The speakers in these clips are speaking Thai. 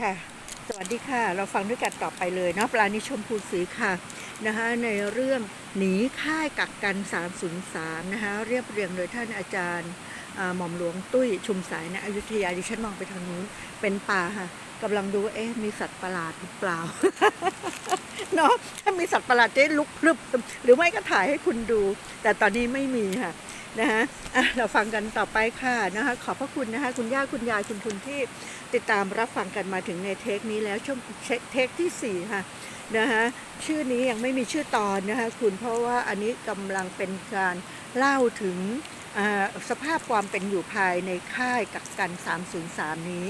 ค่ะ สวัสดีค่ะ เราฟังด้วยกันต่อไปเลยเนาะปลานิชมพูสีค่ะนะคะในเรื่องหนีค่ายกักกัน 303 นะคะเรียบเรียงโดยท่านอาจารย์หม่อมหลวงตุ้ยชุมสายนะอยุธยาดิฉันมองไปทางนู้นเป็นป่าค่ะ กำลังดูว่าเอ๊ะมีสัตว์ประหลาดหรือเปล่าเนาะถ้ามีสัตว์ประหลาดจะลุกพรึบหรือไม่ก็ถ่ายให้คุณดู แต่ตอนนี้ไม่มีค่ะนะคะเราฟังกันต่อไปค่ะนะคะขอบพระคุณนะคะคุณย่าคุณยายคุณคุณที่ติดตามรับฟังกันมาถึงในเทคนี้แล้วช่วงเทคที่ 4 ค่ะนะคะชื่อนี้ยังไม่มีชื่อตอนนะคะคุณเพราะว่าอันนี้กำลังเป็นการเล่าถึงสภาพความเป็นอยู่ภายในค่ายกักกัน 303 นี้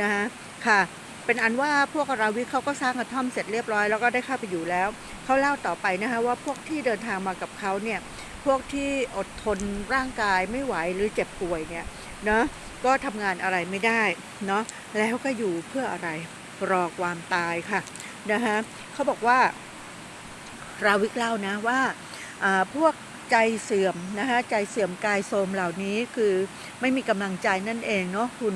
นะคะค่ะ เป็นอันว่าพวกราวิทเขาก็สร้างกระท่อมเสร็จเรียบร้อยแล้วก็ได้เข้าไปอยู่แล้ว เขาเล่าต่อไปนะคะว่าพวกที่เดินทางมากับเขาเนี่ยพวกที่อดทนร่างกายไม่ไหวหรือเจ็บป่วยเนี่ยเนาะก็ทำงานอะไรไม่ได้เนาะแล้วก็อยู่เพื่ออะไรรอความตายค่ะนะคะเขาบอกว่าราวิกเล่านะว่าอ่าพวกใจเสื่อมนะคะใจเสื่อมกายโทรมเหล่านี้คือไม่มีกำลังใจนั่นเองเนาะคุณ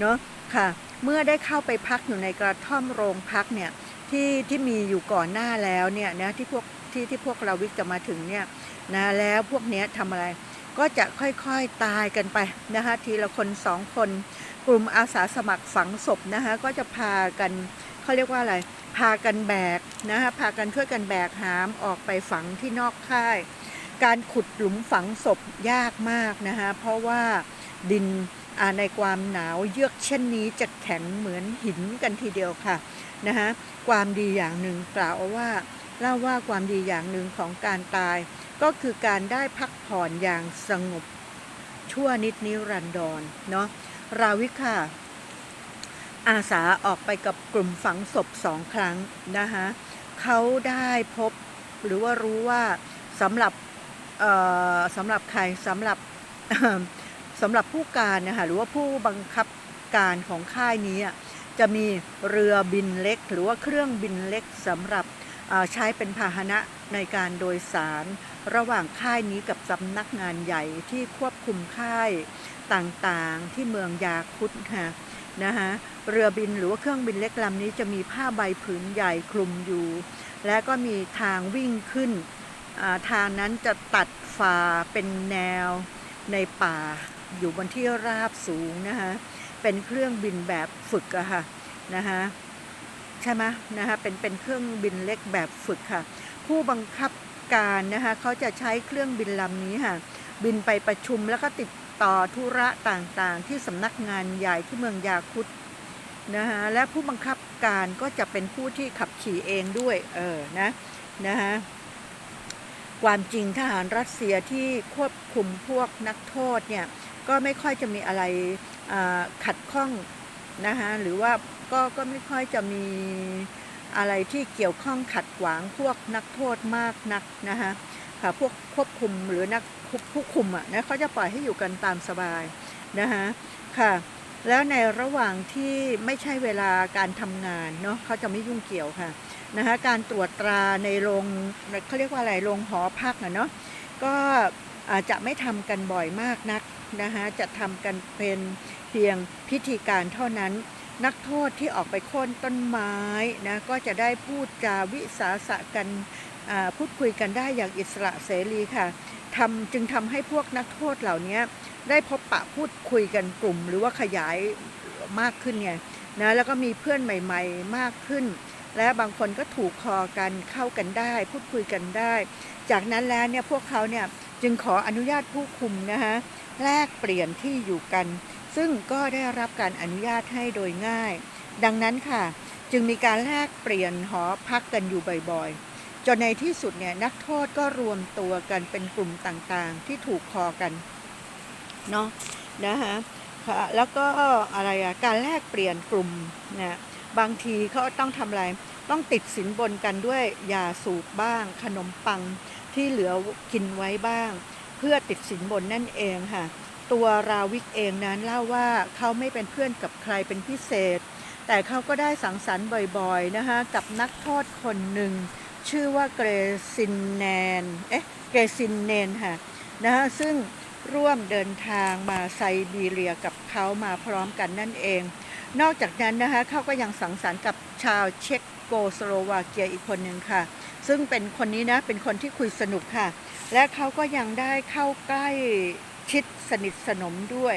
เนาะ ค่ะ เมื่อได้เข้าไปพักอยู่ในกระท่อมโรงพักเนี่ยที่ที่มีอยู่ก่อนหน้าแล้วเนี่ยนะที่พวกที่ที่พวกเราวิกจะมาถึงเนี่ยนะแล้วพวกเนี้ยทำอะไรก็จะค่อยๆตายกันไปนะคะทีละคนสองคน กลุ่มอาสาสมัครฝังศพนะคะก็จะพากันเขาเรียกว่าอะไรพากันแบกนะคะพากันช่วยกันแบกหามออกไปฝังที่นอกค่าย การขุดหลุมฝังศพยากมากนะคะเพราะว่าดิน ในความหนาวเยือกเช่นนี้จะแข็งเหมือนหินกันทีเดียวค่ะนะคะความดีอย่างหนึ่งกล่าวว่าเล่าว่าความดีอย่างหนึ่งของการตาย ก็คือการได้พักผ่อนอย่างสงบชั่วนิดนิรันดรเนาะราวิค่ะอาสาออกไปกับกลุ่มฝังศพสองครั้งนะคะเขาได้พบหรือว่ารู้ว่าสำหรับสำหรับใครสำหรับ สำหรับผู้การนะคะหรือว่าผู้บังคับการของค่ายนี้อะจะมีเรือบินเล็ก หรือว่าเครื่องบินเล็กสำหรับใช้เป็นพาหนะในการโดยสาร ระหว่างค่ายนี้กับสำนักงานใหญ่ที่ควบคุมค่ายต่างๆที่เมืองยาคุตค่ะนะคะเรือบินหรือว่าเครื่องบินเล็กลำนี้จะมีผ้าใบผืนใหญ่คลุมอยู่ และก็มีทางวิ่งขึ้น ทางนั้นจะตัดฝ่าเป็นแนวในป่า อยู่บนที่ราบสูงนะคะเป็นเครื่องบินแบบฝึกอะค่ะนะคะใช่ไหมนะคะเป็นเป็นเครื่องบินเล็กแบบฝึกค่ะ ผู้บังคับการนะคะเขาจะใช้เครื่องบินลำนี้ค่ะบินไปประชุมแล้วก็ติดต่อธุระต่างๆ ที่สำนักงานใหญ่ที่เมืองยาคุตนะคะและผู้บังคับการก็จะเป็นผู้ที่ขับขี่เองด้วยเออนะนะคะความจริงทหารรัสเซียที่ควบคุมพวกนักโทษเนี่ย ก็ไม่ค่อยจะมีอะไรขัดข้องนะคะหรือว่าก็ก็ไม่ค่อยจะมีอะไรที่เกี่ยวข้องขัดขวางพวกนักโทษมากนักนะคะค่ะพวกควบคุมหรือนักผู้คุมอะนะเขาจะปล่อยให้อยู่กันตามสบายนะคะค่ะแล้วในระหว่างที่ไม่ใช่เวลาการทำงานเนาะเขาจะไม่ยุ่งเกี่ยวค่ะนะคะการตรวจตราในโรงเขาเรียกว่าอะไรโรงหอพักอะเนาะก็อาจจะไม่ทำกันบ่อยมากนัก นะคะจะทำกันเป็นเพียงพิธีการเท่านั้น นักโทษที่ออกไปโค่นต้นไม้นะก็จะได้พูดจาวิสาสะกันพูดคุยกันได้อย่างอิสระเสรีค่ะทำจึงทำให้พวกนักโทษเหล่านี้ได้พบปะพูดคุยกันกลุ่ม หรือว่าขยายมากขึ้นไงนะแล้วก็มีเพื่อนใหม่ ๆ มากขึ้น และบางคนก็ถูกคอกันเข้ากันได้ พูดคุยกันได้ จากนั้นแล้วเนี่ยพวกเขาเนี่ยจึงขออนุญาตผู้คุมนะคะ แลกเปลี่ยนที่อยู่กัน ซึ่งก็ได้รับการอนุญาตให้โดยง่าย ดังนั้นค่ะ จึงมีการแลกเปลี่ยนหอพักกันอยู่บ่อยๆ จนในที่สุดเนี่ยนักโทษก็รวมตัวกันเป็นกลุ่มต่างๆ ที่ถูกคอกันเนาะนะคะค่ะแล้วก็อะไรอะการแลกเปลี่ยนกลุ่มนะบางทีเขาต้องทำอะไรต้องติดสินบนกันด้วยยาสูบบ้าง ขนมปังที่เหลือกินไว้บ้าง พื่อติดสินบนนั่นเองค่ะ ตัวราวิกเองนั้นเล่าว่าเขาไม่เป็นเพื่อนกับใครเป็นพิเศษ แต่เขาก็ได้สังสรรค์บ่อยๆนะคะกับนักโทษคนหนึ่ง ชื่อว่าเกรซินแนนเอ๊ะเกรซินเนนค่ะนะคะซึ่งร่วมเดินทางมาไซบีเรียกับเขามาพร้อมกันนั่นเอง นอกจากนั้นนะคะเขาก็ยังสังสรรค์กับชาวเช็กโกสโลวาเกียอีกคนหนึ่งค่ะ ซึ่งเป็นคนนี้นะเป็นคนที่คุยสนุกค่ะ และเขาก็ยังได้เข้าใกล้ชิดสนิทสนมด้วย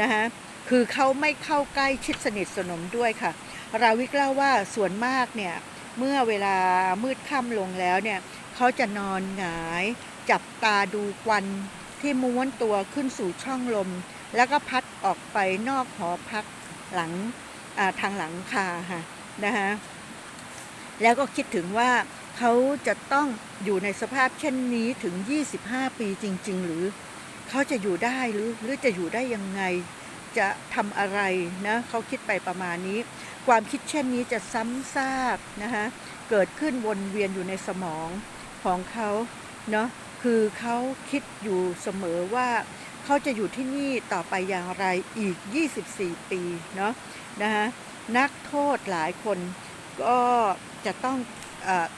นะคะคือเขาไม่เข้าใกล้ชิดสนิทสนมด้วยค่ะ ราวิกเล่าว่าส่วนมากเนี่ยเมื่อเวลามืดค่ำลงแล้วเนี่ยเขาจะนอนหงาย จับตาดูควันที่ม้วนตัวขึ้นสู่ช่องลม แล้วก็พัดออกไปนอกหอพักหลังทางหลังคาค่ะนะคะแล้วก็คิดถึงว่า เขาจะต้องอยู่ในสภาพเช่นนี้ถึง 25 ปีจริง ๆ หรือเขาจะอยู่ได้หรือหรือจะอยู่ได้ยังไง จะทำอะไรนะเขาคิดไปประมาณนี้ ความคิดเช่นนี้จะซ้ำซากนะคะเกิดขึ้นวนเวียนอยู่ในสมองของเขาเนาะคือเขาคิดอยู่เสมอว่าเขาจะอยู่ที่นี่ต่อไปอย่างไรอีก 24 ปีเนาะนะคะนักโทษหลายคนก็จะต้อง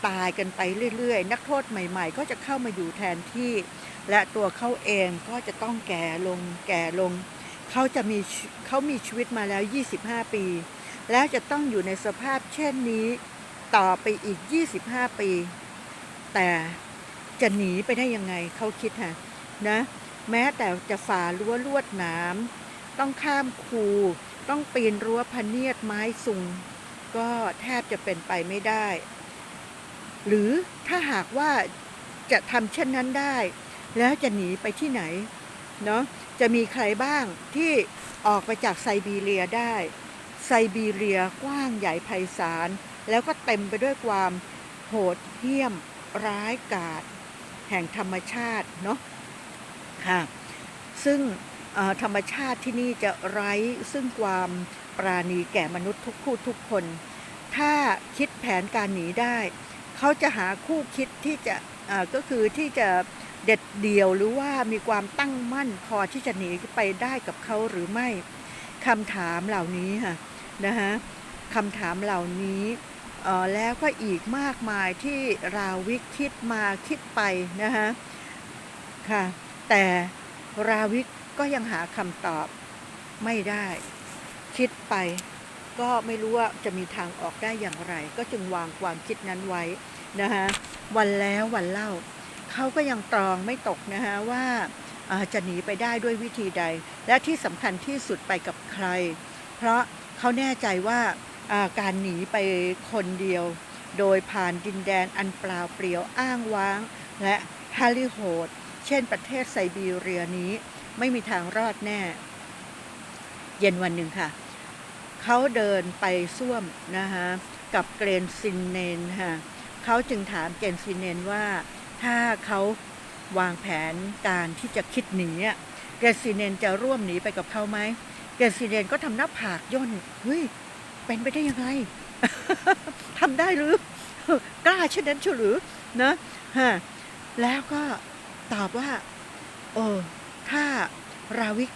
ตายกันไปเรื่อยๆ นักโทษใหม่ๆ ก็จะเข้ามาอยู่แทนที่ และตัวเขาเองก็จะต้องแก่ลงแก่ลง เขาจะมีเขามีชีวิตมาแล้ว 25 ปี แล้วจะต้องอยู่ในสภาพเช่นนี้ต่อไปอีก 25 ปี แต่จะหนีไปได้ยังไงเขาคิดฮะนะแม้แต่จะฝ่ารั้วลวดหนามต้องข้ามคูต้องปีนรั้วพเนียดไม้สุง ก็แทบจะเป็นไปไม่ได้ หรือถ้าหากว่าจะทำเช่นนั้นได้ แล้วจะหนีไปที่ไหนเนาะจะมีใครบ้างที่ออกไปจากไซบีเรียได้ ไซบีเรียกว้างใหญ่ไพศาล แล้วก็เต็มไปด้วยความโหดเหี้ยม ร้ายกาจแห่งธรรมชาติเนาะค่ะซึ่งธรรมชาติที่นี่จะไร้ซึ่งความปราณีแก่มนุษย์ทุกคู่ทุกคน ถ้าคิดแผนการหนีได้ เขาจะหาคู่คิดที่จะก็คือที่จะเด็ดเดี่ยวหรือว่ามีความตั้งมั่นพอที่จะหนีไปได้กับเขาหรือไม่คำถามเหล่านี้ค่ะนะฮะคำถามเหล่านี้แล้วก็อีกมากมายที่ราวิกคิดมาคิดไปนะฮะค่ะแต่ราวิกก็ยังหาคำตอบไม่ได้ คิดไป ก็ไม่รู้ว่าจะมีทางออกได้อย่างไร ก็จึงวางความคิดนั้นไว้นะฮะวันแล้ววันเล่าเขาก็ยังตรองไม่ตกนะฮะว่าจะหนีไปได้ด้วยวิธีใด และที่สำคัญที่สุดไปกับใคร เพราะเขาแน่ใจว่าการหนีไปคนเดียว โดยผ่านดินแดนอันเปล่าเปลี่ยวอ้างว้าง และฮาลิโหด เช่นประเทศไซบีเรียนี้ ไม่มีทางรอดแน่ เย็นวันหนึ่งค่ะ เขาเดินไปส้วมนะคะกับเกรนซินเนนค่ะเขาจึงถามเกรนซินเนนว่า ถ้าเขาวางแผนการที่จะคิดหนีอะเกรนซินเนนจะร่วมหนีไปกับเขาไหมเกรนซินเนนก็ทำหน้าผากย่นเฮ้ยเป็นไปได้ยังไงทำได้หรือกล้าเช่นนั้นเชียวหรือนะฮะแล้วก็ตอบว่าโอ้ถ้าราวิก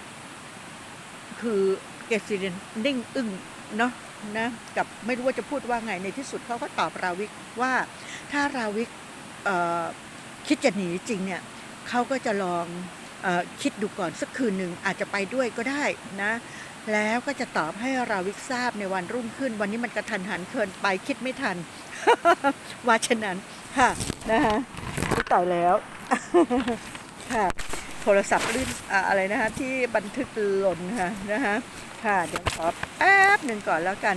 คือ เกซิเดนนิ่งอึ้งเนาะนะกับไม่รู้ว่าจะพูดว่าไงในที่สุดเขาก็ตอบราวิกว่าถ้าราวิกคิดจะหนีจริงเนี่ยเขาก็จะลองออคิดดูก่อนสักคืนหนึ่งอาจจะไปด้วยก็ได้นะแล้วก็จะตอบให้ราวิกทราบในวันรุ่งขึ้น วันนี้มันกระทันหันเกินไปคิดไม่ทัน ว่าฉะนั้นค่ะนะคะต่อยแล้วค่ะ โทรศัพท์ลื่นออะไรนะคะที่บันทึกหล่นค่ะนะคะค่ะเดี๋ยวขอแป๊บหนึ่งก่อนแล้วกัน